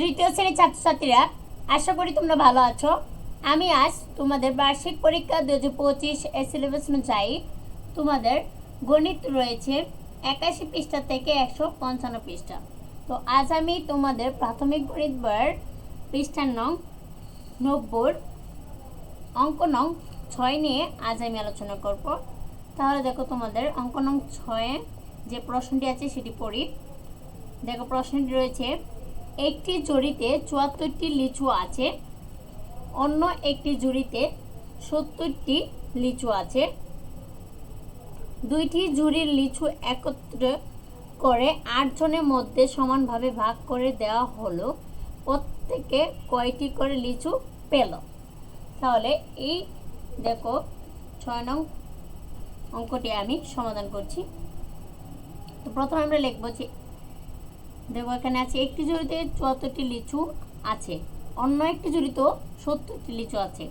তৃতীয় শ্রেণির ছাত্রছাত্রীরা, আশা করি তোমরা ভালো আছো। আমি আজ তোমাদের বার্ষিক পরীক্ষা দু হাজার পঁচিশ সিলেবাস অনুযায়ী তোমাদের গণিত রয়েছে একাশি পৃষ্ঠা থেকে একশো পঞ্চান্ন পৃষ্ঠা। তো আজ আমি তোমাদের প্রাথমিক গণিত বইয়ের পৃষ্ঠার নং নব্বই অঙ্ক নং ছয় নিয়ে আজ আমি আলোচনা করব। তাহলে দেখো তোমাদের অঙ্ক নং ছয়ে যে প্রশ্নটি আছে সেটি পড়ি। দেখো প্রশ্নটি রয়েছে একটি জুড়িতে চুয়াত্তরটি লিচু আছে, অন্য একটি জুড়িতে সত্তরটি লিচু আছে। দুইটি জুড়ির লিচু একত্র করে আটজনের মধ্যে সমানভাবে ভাগ করে দেওয়া হলো। প্রত্যেকে কয়টি করে লিচু পেল? তাহলে এই দেখো, ছয় নং অঙ্কটি আমি সমাধান করছি। তো প্রথমে আমরা লিখব যে দেখো, এখানে আছে একটি জুড়িতে চুয়াত্তরটি লিচু আছে, অন্য একটি জুড়িতেও সত্তরটি লিচু আছে।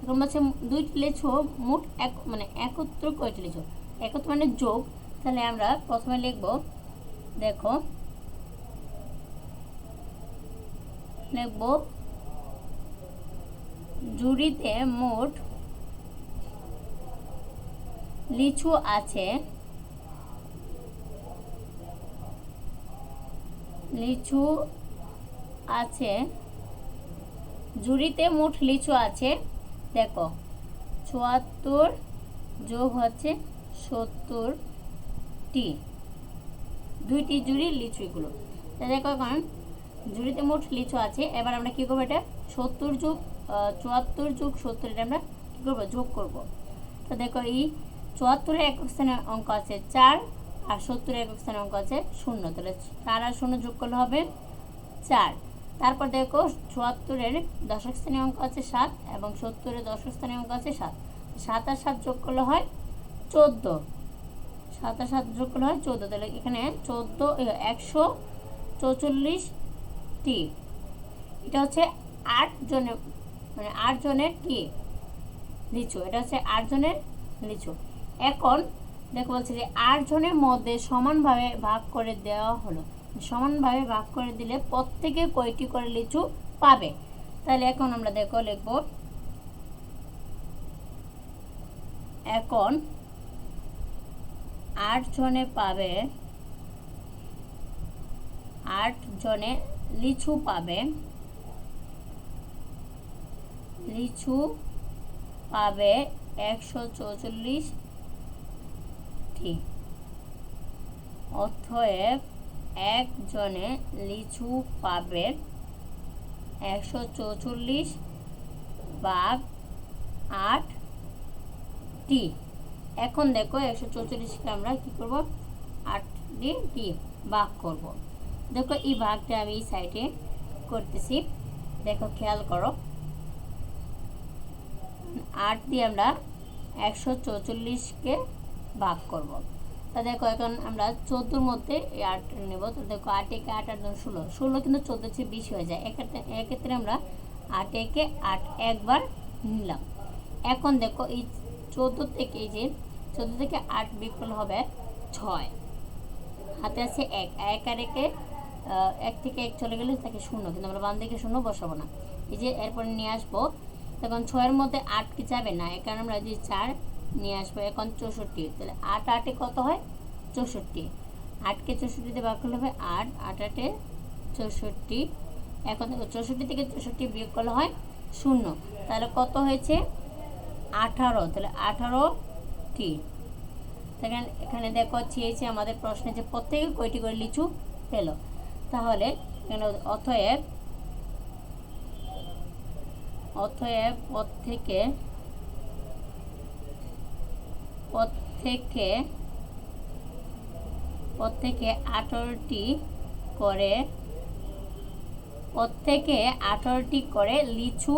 এখন বলছে দুইটি লিচু মোট এক মানে একত্র কয়টি লিচু? একত্র মানে যোগ। তাহলে আমরা প্রথমে লিখব, দেখো, লিখব, জুড়িতে মোট লিচু আছে লিচু আছে। জুড়িতে মোট লিচু আছে। দেখো, চুয়াত্তর যোগ হচ্ছে সত্তরটি। দুইটি জুড়ির লিচু এগুলো তা দেখো এখন জুড়িতে মোট লিচু আছে। এবার আমরা কী করব এটা? সত্তর যোগ চুয়াত্তর যোগ সত্তর, এটা আমরা কী করব? যোগ করব। তো দেখো, এই চুয়াত্তরের একক স্থানে অঙ্ক আছে। চার আর সত্তরের একক স্থানে অঙ্ক আছে শূন্য, তাহলে চার আর শূন্য যোগ করলে হবে চার। তারপর দেখো চুয়াত্তরের দশক স্থানীয় অঙ্ক আছে সাত এবং সত্তরের দশক স্থানীয় অঙ্ক আছে সাত। সাত আর সাত যোগ করলে হয় চোদ্দ। সাত আর সাত যোগ করলে হয় চোদ্দ, তাহলে এখানে চোদ্দ একশো চৌচল্লিশটি। এটা হচ্ছে আট জনের মানে আট জনের কি? লিচু। এটা হচ্ছে আট জনের লিচু। এখন দেখো বলছে যে আট জনের মধ্যে সমানভাবে ভাগ করে দেওয়া হলো। সমানভাবে ভাগ করে দিলে প্রত্যেকে কয়টি করে লিচু পাবে? তাহলে এখন আমরা দেখো লিখব। এখন আট জনে পাবে আট জনে লিচু পাবে লিচু পাবে একশো চৌচল্লিশটি অতএব একজনে লিচু পাবে একশো চৌচল্লিশ বাঘ আটটি এখন দেখো একশো চৌচল্লিশকে আমরা কী করব? আটটি টি ভাগ করব। দেখো এই ভাগটা আমি এই সাইডে করতেছি। দেখো খেয়াল করো। আট দিয়ে আমরা একশো চৌচল্লিশকে ভাগ করব। তা দেখো, এখন আমরা চোদ্দোর মধ্যে আট নেব। তো দেখো, আট একে আট আট ষোলো। ষোলো কিন্তু চোদ্দ চেয়ে বেশি হয়ে যায়। এক্ষেত্রে আমরা আট একে আট একবার নিলাম। এখন দেখো, এই চোদ্দ থেকে এই যে, চোদ্দ থেকে আট বিকল হবে ছয়। হাতে আছে এক। এক আর একে এক থেকে এক চলে গেলে তাকে শূন্য। কিন্তু আমরা বাম দিকে শূন্য বসাবো না। এই যে, এরপরে নিয়ে আসব। তখন ছয়ের মধ্যে আট কি যাবে না? এ কারণে আমরা যদি চার নিয়ে আসব, এখন চৌষট্টি। তাহলে আট আটে কত হয়? চৌষট্টি। আটকে চৌষট্টিতে ভাগ করলে হবে আট আট আটে চৌষট্টি। এখন চৌষট্টি থেকে চৌষট্টি বিয়োগ করলে হয় শূন্য। তাহলে কত হয়েছে? আঠারো। তাহলে আঠারোটি এখানে এখানে দেখো, চেয়েছে আমাদের প্রশ্নে যে প্রত্যেকে কয়টি করে লিচু পেল? তাহলে এখানে অতএব অতএব প্রত্যেকে প্রত্যেকে প্রত্যেকে আঠারোটি করে প্রত্যেকে আঠারোটি করে লিচু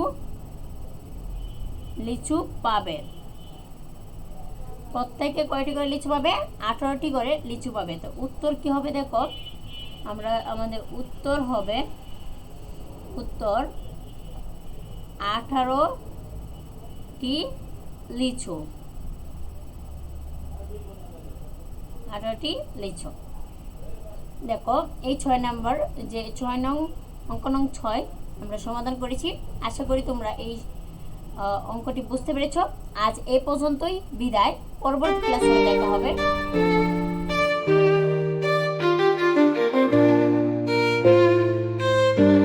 লিচু পাবে। প্রত্যেকে কয়টি করে লিচু পাবে? আঠারোটি করে লিচু পাবে। তো উত্তর কি হবে দেখো? আমরা আমাদের উত্তর হবে উত্তর আঠারোটি লিচু। আঠারোটি লিচু দেখো, এই ছয় নাম্বার, যে ছয় নং, অঙ্ক নং ছয়, আমরা সমাধান করেছি। আশা করি তোমরা এই অঙ্কটি বুঝতে পেরেছ। আজ এ পর্যন্তই, বিদায়। পরবর্তী ক্লাসে দেখা হবে।